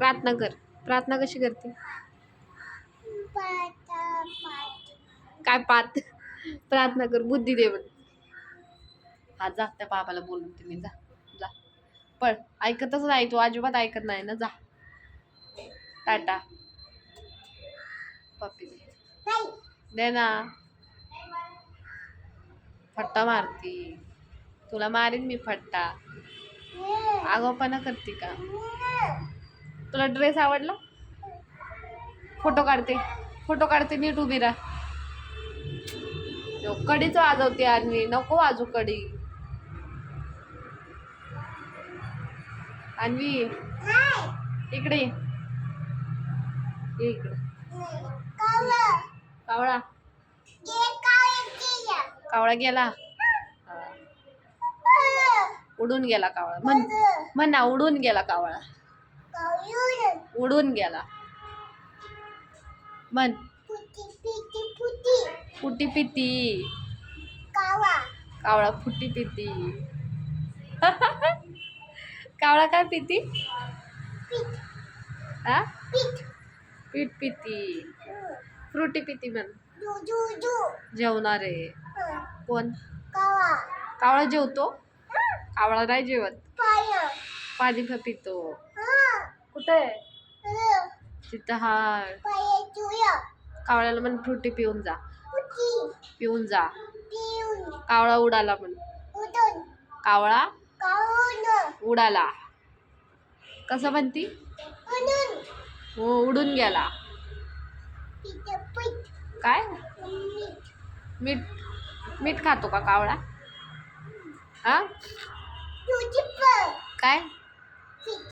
प्रार्थना कर. प्रार्थना कशी करते? काय पात प्रार्थना कर. बुद्धी दे म्हण. हा जा त्या बाबाला बोलून तुम्ही जा. जा. पण ऐकतच नाही तू. अजिबात ऐकत नाही ना जा. टाटा. पप्पी दे ना. फट्टा मारती. तुला मारीन मी फट्टा. आगोपणा करते का? तुला ड्रेस आवडला? फोटो काढते. फोटो काढते नीट उभी राहा. कडीच वाजवते आणि नको वाजू कडी. आणि इकडे इकडे. कावळा. कावळा गेला? उडून गेला कावळा. म्हण म्हणा उडून गेला कावळा. उडून गेला. म्हण. फुटी पिती कावळा फुटी पिती कावळा काय पिती? हा पीठ. पिती. फ्रुटी पिती म्हण. जेवणार आहे. कोण? कावळा जेवतो? कावळा नाही जेवत. पाणी पण पितो. कुठे आहे? तिथं हा. कावळ्याला म्हण फ्रुटी पिऊन जा. पिऊन जा. कावळा उडाला म्हण. कावळा उडाला. कसं म्हणती? हो उडून गेला. काय? मीठ. मीठ. खातो का कावळा? हा? काय?